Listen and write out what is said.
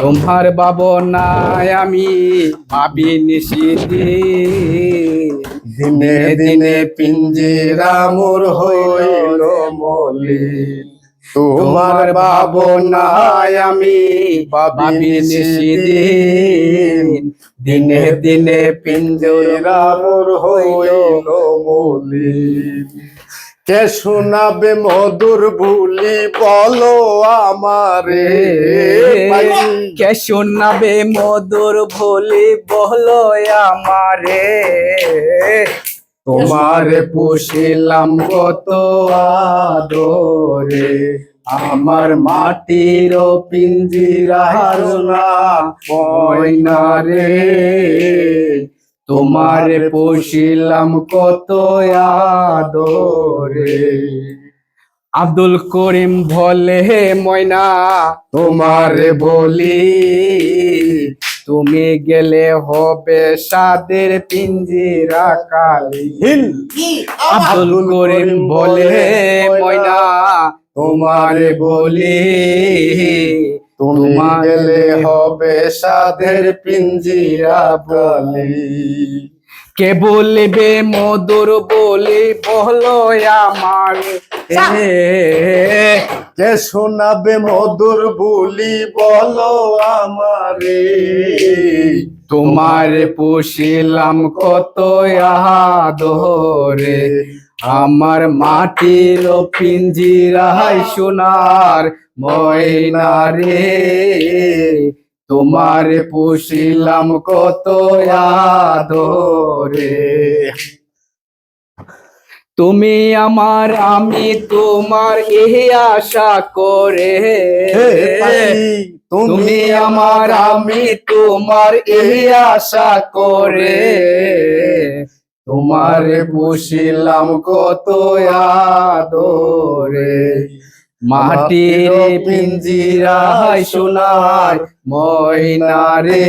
তোমার বাবনায় আমি ভাবি নিশিদি দিনে দিনে পিঞ্জিরা মোর হইল মলিন তোমার ভাবনায় আমি ভাবি নিশিদিন দিনে দিনে পিঞ্জিরা মোর হইল মলিন কে শোনাবে মধুর ভুলি বলো আমারে? কে শোনাবে মধুর ভোলে বলো আমারে? তোমার পুষিলাম কত আদরে, আমার মাটির পিঞ্জিরা না রে। তোমার পুষিলাম কত আদরে। আব্দুল করিম বলে হে ময়না তোমার বলি তুমি গেলে হবে সাদের পিঞ্জিরা কালি আব্দুল করিম বলে ময়না তোমার বলি তুমি গেলে হবে সাধের পিঞ্জিরা বলি। কে বলবে মধুর বলি বলো আমার কে শোনাবে মধুর বুলি, বলো আমারে। তোমার পুষিলাম কত আদরে আমার মাটির পিঞ্জিরায় সোনার ময়না রে। তোমার পুষিলাম কত আদরে তুমি আমার আমি তোমার এই আশা করে। তুমি আমার আমি তোমার এই আশা করে। তোমার বসিলাম কত আদরে। মাটির পিঞ্জিরায় সোনার ময়না রে।